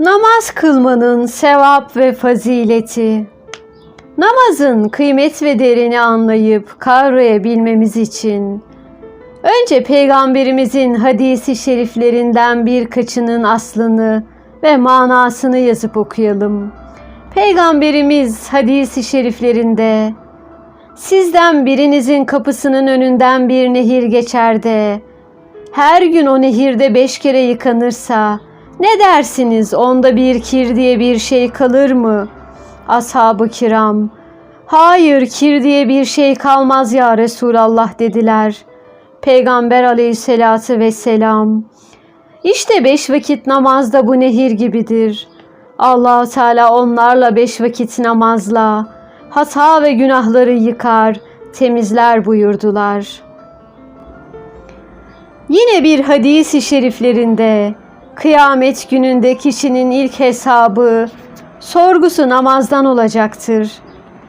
Namaz kılmanın sevap ve fazileti. Namazın kıymet ve değerini anlayıp kavrayabilmemiz için önce peygamberimizin hadisi şeriflerinden birkaçının aslını ve manasını yazıp okuyalım. Peygamberimiz hadisi şeriflerinde sizden birinizin kapısının önünden bir nehir geçer de her gün o nehirde beş kere yıkanırsa ne dersiniz onda bir kir diye bir şey kalır mı? Ashab-ı kiram, hayır kir diye bir şey kalmaz ya Resulallah dediler. Peygamber aleyhissalatü vesselam, işte beş vakit namazda bu nehir gibidir. allah Teala onlarla beş vakit namazla hata ve günahları yıkar, temizler buyurdular.'' Yine bir hadisi şeriflerinde kıyamet gününde kişinin ilk hesabı, sorgusu namazdan olacaktır.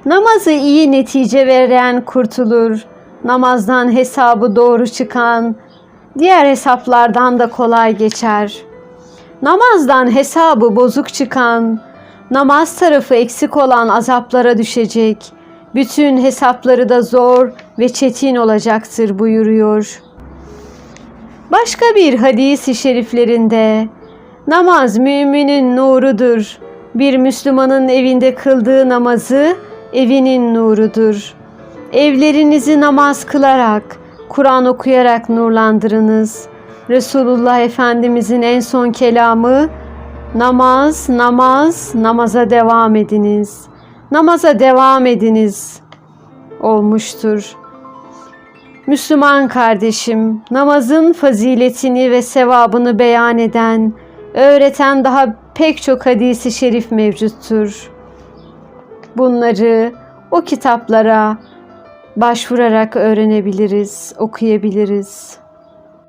Namazı iyi netice veren kurtulur. Namazdan hesabı doğru çıkan diğer hesaplardan da kolay geçer. Namazdan hesabı bozuk çıkan, namaz tarafı eksik olan azaplara düşecek. Bütün hesapları da zor ve çetin olacaktır buyuruyor.'' Başka bir hadis-i şeriflerinde namaz müminin nurudur. Bir Müslümanın evinde kıldığı namazı evinin nurudur. Evlerinizi namaz kılarak, Kur'an okuyarak nurlandırınız. Resulullah Efendimizin en son kelamı namaz, namaz, namaza devam ediniz. Namaza devam ediniz olmuştur. Müslüman kardeşim, namazın faziletini ve sevabını beyan eden, öğreten daha pek çok hadisi şerif mevcuttur. Bunları o kitaplara başvurarak öğrenebiliriz, okuyabiliriz.